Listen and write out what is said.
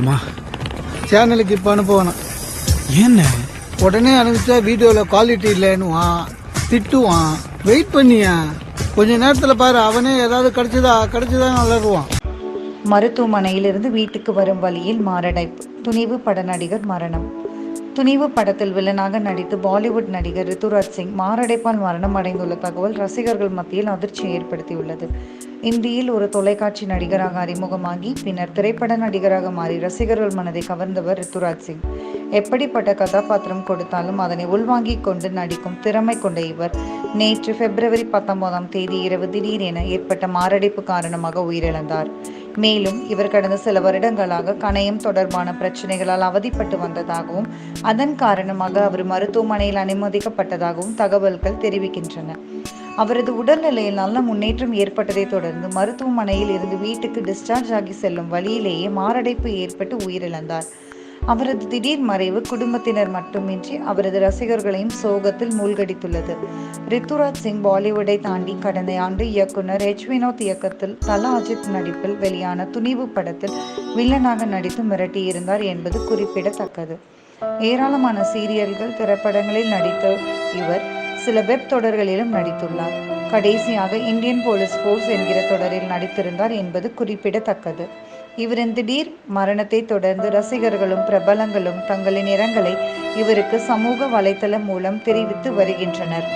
அனுப்பட்டுமா சேனலுக்கு இப்போ அனுப்புவானு என்ன? உடனே அனுப்பிச்சா வீடியோவில் குவாலிட்டி இல்லைன்னுவான் திட்டுவான். வெயிட் பண்ணியா? கொஞ்ச நேரத்தில் பாரு அவனே ஏதாவது கிடைச்சதா கிடைச்சதா வளருவான் மருத்துவமனையிலிருந்து வீட்டுக்கு வரும் வழியில் மாரடைப்பு. துணிவு பட நடிகர் மரணம். துணிவு படத்தில் வில்லனாக நடித்து பாலிவுட் நடிகர் ரித்துராஜ் சிங் மாரடைப்பால் மரணம் அடைந்துள்ள தகவல் ரசிகர்கள் மத்தியில் அதிர்ச்சியை ஏற்படுத்தியுள்ளது. இந்தியில் ஒரு தொலைக்காட்சி நடிகராக அறிமுகமாகி பின்னர் திரைப்பட நடிகராக மாறி ரசிகர்கள் மனதை கவர்ந்தவர் ரித்துராஜ் சிங். எப்படிப்பட்ட கதாபாத்திரம் கொடுத்தாலும் அதனை உள்வாங்கிக் கொண்டு நடிக்கும் திறமை கொண்ட இவர். நேற்று பிப்ரவரி பத்தொன்பதாம் தேதி இரவு திடீரென ஏற்பட்ட மாரடைப்பு காரணமாக உயிரிழந்தார். மேலும் இவர் கடந்த சில வருடங்களாக கணையம் தொடர்பான பிரச்சனைகளால் அவதிப்பட்டு வந்ததாகவும் அதன் காரணமாக அவர் மருத்துவமனையில் அனுமதிக்கப்பட்டதாகவும் தகவல்கள் தெரிவிக்கின்றன. அவரது உடல்நிலையில் நல்ல முன்னேற்றம் ஏற்பட்டதை தொடர்ந்து மருத்துவமனையில் இருந்து வீட்டுக்கு டிஸ்சார்ஜ் ஆகி செல்லும் வழியிலேயே மாரடைப்பு ஏற்பட்டு உயிரிழந்தார். அவரது திடீர் மறைவு குடும்பத்தினர் மட்டுமின்றி அவரது ரசிகர்களையும் சோகத்தில் மூழ்கடித்துள்ளது. ரித்துராஜ் சிங் பாலிவுட்டை தாண்டி கடந்த ஆண்டு இயக்குனர் ஹெச் வினோத் இயக்கத்தில் தலா அஜித் நடிப்பில் வெளியான துணிவு படத்தில் வில்லனாக நடித்து மிரட்டியிருந்தார் என்பது குறிப்பிடத்தக்கது. ஏராளமான சீரியல்கள் திரைப்படங்களில் நடித்த இவர் சில வெப் தொடர்களிலும் நடித்துள்ளார். கடைசியாக இந்தியன் போலீஸ் ஃபோர்ஸ் என்கிற தொடரில் நடித்திருந்தார் என்பது குறிப்பிடத்தக்கது. இவரின் திடீர் மரணத்தை தொடர்ந்து ரசிகர்களும் பிரபலங்களும் தங்களின் இரங்கலை இவருக்கு சமூக வலைத்தளம் மூலம் தெரிவித்து வருகின்றனர்.